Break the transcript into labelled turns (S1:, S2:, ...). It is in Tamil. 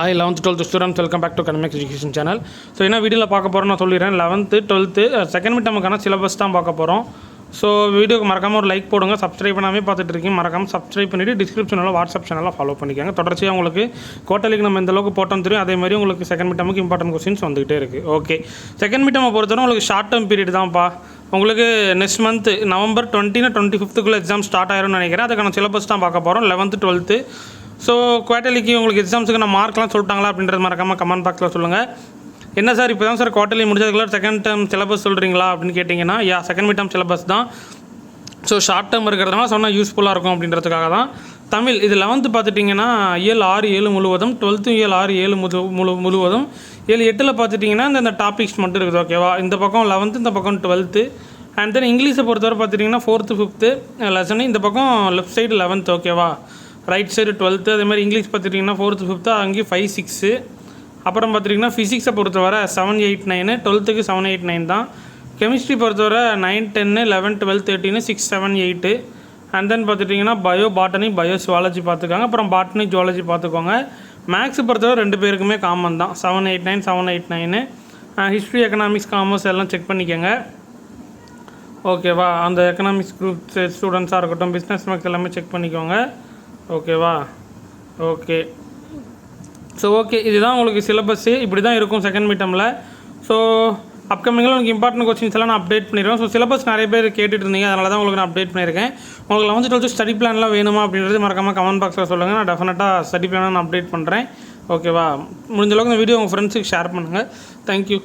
S1: Hi eleventh twelfth students welcome back to கனமிக் education channel so என்ன வீடியோவில் பார்க்க போகிறோம் நான் சொல்லிடுறேன். லெவன்த்து டுவெல்த்து செகண்ட் மிட்டமுக்கான சிலபஸ் தான் பார்க்க போகிறோம் ஸோ வீடியோக்கு மறக்காமல் ஒரு லைக் போடுங்க. சப்ஸ்கிரைப் பண்ணாமே பார்த்துட்டு இருக்கீங்க. மறக்காமல் சப்ஸ்கிரைப் பண்ணிவிட்டு டிஸ்கிரிப்ஷனில் வாட்ஸ்அப் சேனலில் ஃபாலோ பண்ணிக்கோங்க. தொடர்ச்சியாக உங்களுக்கு கோட்டலிக்கு நம்ம எந்த அளவுக்கு போட்டோம் தெரியும் அதே மாதிரி உங்களுக்கு செகண்ட் மிட்டமுக்கு இம்பார்ட்டன்ட் கொஸ்டின்ஸ் வந்துகிட்டே இருக்குது ஓகே செகண்ட் மிட்டமை பொறுத்தவரை உங்களுக்கு ஷார்ட் டேர்ம் பீரியட் தான்ப்பா. உங்களுக்கு நெக்ஸ்ட் மந்த் நவம்பர் டுவெண்ட்டினா டுவெண்ட்டி ஃபிஃப்த்துக்குள்ளே எக்ஸாம் ஸ்டார்ட் ஆயிரும்னு நினைக்கிறேன். அதுக்கான சிலபஸ் தான் பார்க்க போகிறோம் லெவன்த்து டுவெல்த்து ஸோ குவார்ட்டர்லிக்கு உங்களுக்கு எக்ஸாம்ஸுக்கு நான் மார்க்லாம் சொல்லிட்டாங்களா அப்படின்றது மறக்காமல் கமெண்ட் பாக்ஸில் சொல்லுங்கள் என்ன சார் இப்போ தான் சார் குவார்ட்டர்லி முடிஞ்சதுக்குள்ள செகண்ட் டேர்ம் சிலபஸ் சொல்கிறீங்களா அப்படின்னு கேட்டிங்கன்னா yeah second mid term syllabus தான். ஸோ ஷார்ட் டேர்ம் இருக்கிறதுனால சொன்னால் யூஸ்ஃபுல்லாக இருக்கும் அப்படின்றதுக்காக தான். தமிழ் இது லெவன்த்து பார்த்துட்டிங்கன்னா ஏழு ஆறு ஏழு முழுவதும் டுவெல்த்து ஏழு ஆறு ஏழு முழு முழு முழுவதும். ஏழு எட்டில் பார்த்துட்டிங்கன்னா இந்த இந்த டாபிக்ஸ் மட்டும் இருக்குது ஓகேவா இந்த பக்கம் லெவன்த்து இந்த பக்கம் டுவெல்த்து அண்ட் தென் இங்கிலீஷை பொறுத்தவரை பார்த்துட்டிங்கன்னா ஃபோர்த்து ஃபிஃப்த்து லெசனு இந்த பக்கம் லெஃப்ட் சைடு லெவன்த் ஓகேவா ரைட் சைடு டுவெல்த்து அதே மாதிரி இங்கிலீஷ் பார்த்துட்டிங்கன்னா ஃபோர்த்து ஃபிஃப்த்து அங்கேயும் ஃபைவ் சிக்ஸு அப்புறம் பார்த்துட்டிங்கன்னா ஃபிசிக்ஸை பொறுத்தவரை செவன் எயிட் நைனு டுவெல்த்துக்கு செவன் எயிட் நைன் தான். கெமிஸ்ட்ரி பொறுத்தவரை nine ten eleven twelve தேர்ட்டின்னு six seven eight and then பார்த்துட்டிங்கன்னா பயோ பாட்டனி பயோ சுவாலஜி பார்த்துக்கோங்க. அப்புறம் பாட்டனி ஜுவாலஜி பார்த்துக்கோங்க. மேக்ஸ் பொறுத்தவரை ரெண்டு பேருக்குமே காமன் தான். Seven eight nine seven eight nine history economics commerce எல்லாம் செக் பண்ணிக்கோங்க. ஓகேவா அந்த எக்கனாமிக்ஸ் குரூப் ஸ்டூடெண்ட்ஸாக இருக்கட்டும் பிஸ்னஸ் மேக்ஸ் எல்லாமே செக் பண்ணிக்கோங்க. ஓகேவா? ஓகே. ஸோ ஓகே இதுதான் உங்களுக்கு சிலபஸ்ஸு இப்படி தான் இருக்கும் செகண்ட் மீட்டமில். ஸோ அப்கமிங்கில் உங்களுக்கு இம்பார்ட்டன்ட் கொஸ்டின்ஸ் எல்லாம் நான் அப்டேட் பண்ணிடுவேன் ஸோ சிலபஸ் நிறைய பேர் கேட்டுட்டு இருந்தீங்க. அதனால தான் உங்களுக்கு நான் அப்டேட் பண்ணியிருக்கேன். உங்களுக்கு லெவன்த் டுவெல்த்து ஸ்டடி பிளான்லாம் வேணுமா அப்படின்றது மறக்காமல் கமெண்ட் பாக்ஸில் சொல்லுங்கள் நான் டெஃபினட்டாக ஸ்டடி பிளானை நான் அப்டேட் பண்ணுறேன் ஓகேவா? முடிஞ்ச அளவுக்கு இந்த வீடியோ உங்கள் ஃப்ரெண்ட்ஸுக்கு ஷேர் பண்ணுங்கள் தேங்க்யூ